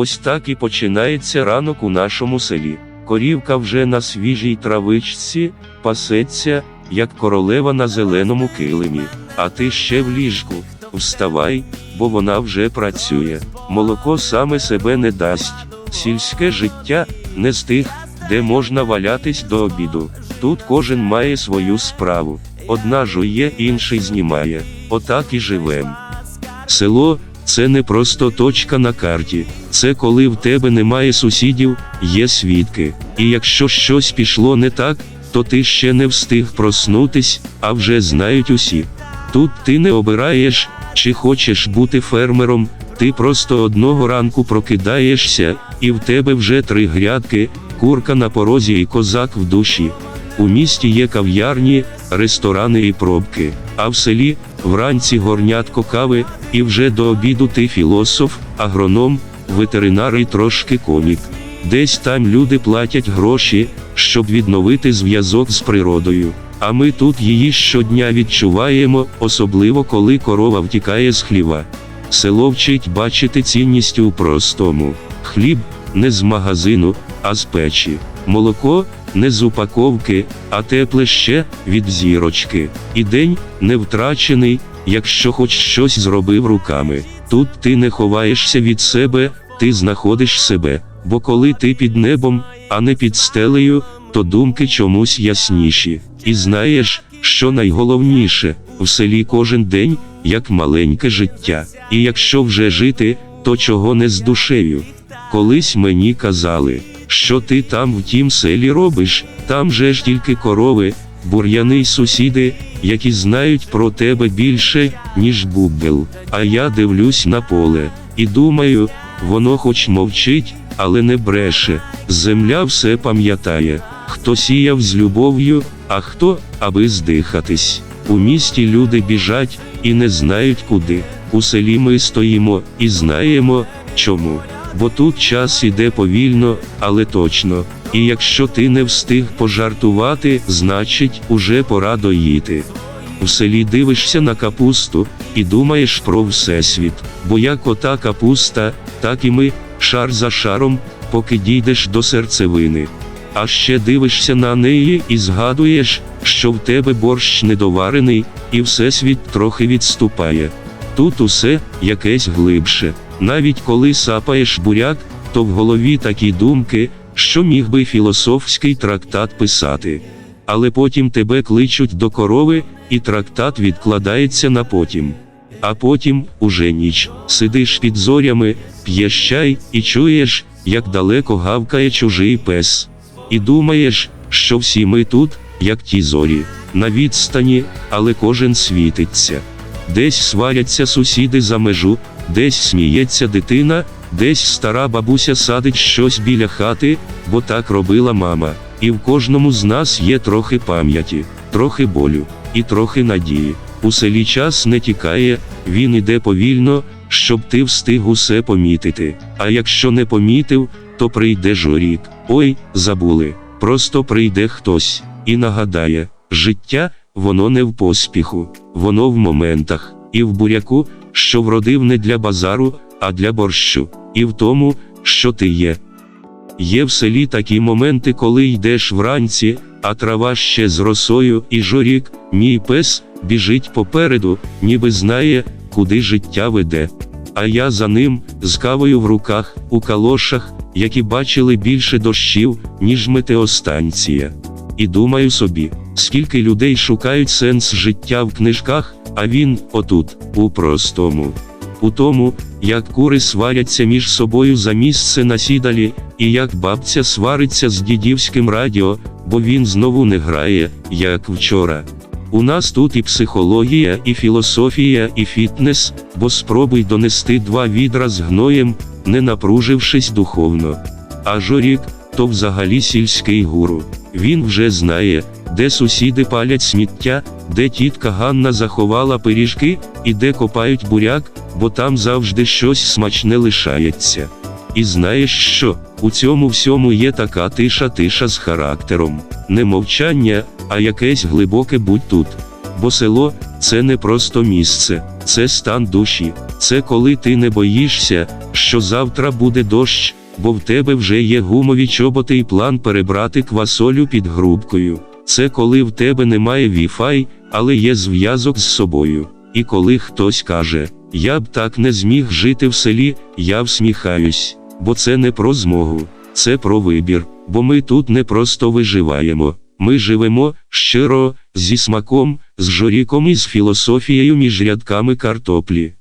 Ось так і починається ранок у нашому селі. Корівка вже на свіжій травичці, пасеться, як королева на зеленому килимі. А ти ще в ліжку. Вставай, бо вона вже працює. Молоко саме себе не дасть. Сільське життя не з тих, де можна валятись до обіду. Тут кожен має свою справу. Одна жує, інший знімає. Отак і живем. Село це не просто точка на карті, це коли в тебе немає сусідів, є свідки. І якщо щось пішло не так, то ти ще не встиг проснутись, а вже знають усі. Тут ти не обираєш, чи хочеш бути фермером, ти просто одного ранку прокидаєшся, і в тебе вже три грядки, курка на порозі і козак в душі. У місті є кав'ярні, ресторани і пробки, а в селі вранці горнятко кави, і вже до обіду ти філософ, агроном, ветеринар і трошки комік. Десь там люди платять гроші, щоб відновити зв'язок з природою. А ми тут її щодня відчуваємо, особливо коли корова втікає з хліва. Село вчить бачити цінність у простому. Хліб не з магазину, а з печі. Молоко не з упаковки, а тепле ще від зірочки. І день не втрачений, якщо хоч щось зробив руками. Тут ти не ховаєшся від себе, ти знаходиш себе. Бо коли ти під небом, а не під стелею, то думки чомусь ясніші. І знаєш, що найголовніше, в селі кожен день, як маленьке життя. І якщо вже жити, то чого не з душею. Колись мені казали, що ти там в тім селі робиш, там же ж тільки корови, бур'яни й сусіди, які знають про тебе більше, ніж буббел. А я дивлюсь на поле і думаю, воно хоч мовчить, але не бреше. Земля все пам'ятає, хто сіяв з любов'ю, а хто, аби здихатись. У місті люди біжать і не знають куди. У селі ми стоїмо і знаємо, чому. Бо тут час іде повільно, але точно. І якщо ти не встиг пожартувати, значить, уже пора доїти. В селі дивишся на капусту і думаєш про всесвіт, бо як ота капуста, так і ми, шар за шаром, поки дійдеш до серцевини. А ще дивишся на неї і згадуєш, що в тебе борщ недоварений, і всесвіт трохи відступає. Тут усе якесь глибше. Навіть коли сапаєш буряк, то в голові такі думки, що міг би філософський трактат писати. Але потім тебе кличуть до корови, і трактат відкладається на потім. А потім, уже ніч, сидиш під зорями, п'єш чай і чуєш, як далеко гавкає чужий пес. І думаєш, що всі ми тут, як ті зорі, на відстані, але кожен світиться. Десь сваряться сусіди за межу, десь сміється дитина, десь стара бабуся садить щось біля хати, бо так робила мама. І в кожному з нас є трохи пам'яті, трохи болю і трохи надії. У селі час не тікає, він іде повільно, щоб ти встиг усе помітити. А якщо не помітив, то прийде жорік. Ой, забули. Просто прийде хтось і нагадає, життя, воно не в поспіху, воно в моментах, і в буряку, що вродив не для базару, а для борщу, і в тому, що ти є. Є в селі такі моменти, коли йдеш вранці, а трава ще з росою, і жорік, мій пес, біжить попереду, ніби знає, куди життя веде. А я за ним, з кавою в руках, у калошах, які бачили більше дощів, ніж метеостанція. І думаю собі, скільки людей шукають сенс життя в книжках, а він отут, у простому. У тому, як кури сваряться між собою за місце на сідалі, і як бабця свариться з дідівським радіо, бо він знову не грає, як вчора. У нас тут і психологія, і філософія, і фітнес, бо спробуй донести два відра з гноєм, не напружившись духовно. А жорік то взагалі сільський гуру. Він вже знає, де сусіди палять сміття, де тітка Ганна заховала пиріжки, і де копають буряк, бо там завжди щось смачне лишається. І знаєш що? У цьому всьому є така тиша тиша з характером. Не мовчання, а якесь глибоке будь тут. Бо село це не просто місце, це стан душі, це коли ти не боїшся, що завтра буде дощ, бо в тебе вже є гумові чоботи і план перебрати квасолю під грубкою. Це коли в тебе немає Wi-Fi, але є зв'язок з собою. І коли хтось каже, я б так не зміг жити в селі, я всміхаюсь, бо це не про змогу, це про вибір, бо ми тут не просто виживаємо, ми живемо щиро, зі смаком, з жоріком і з філософією між рядками картоплі.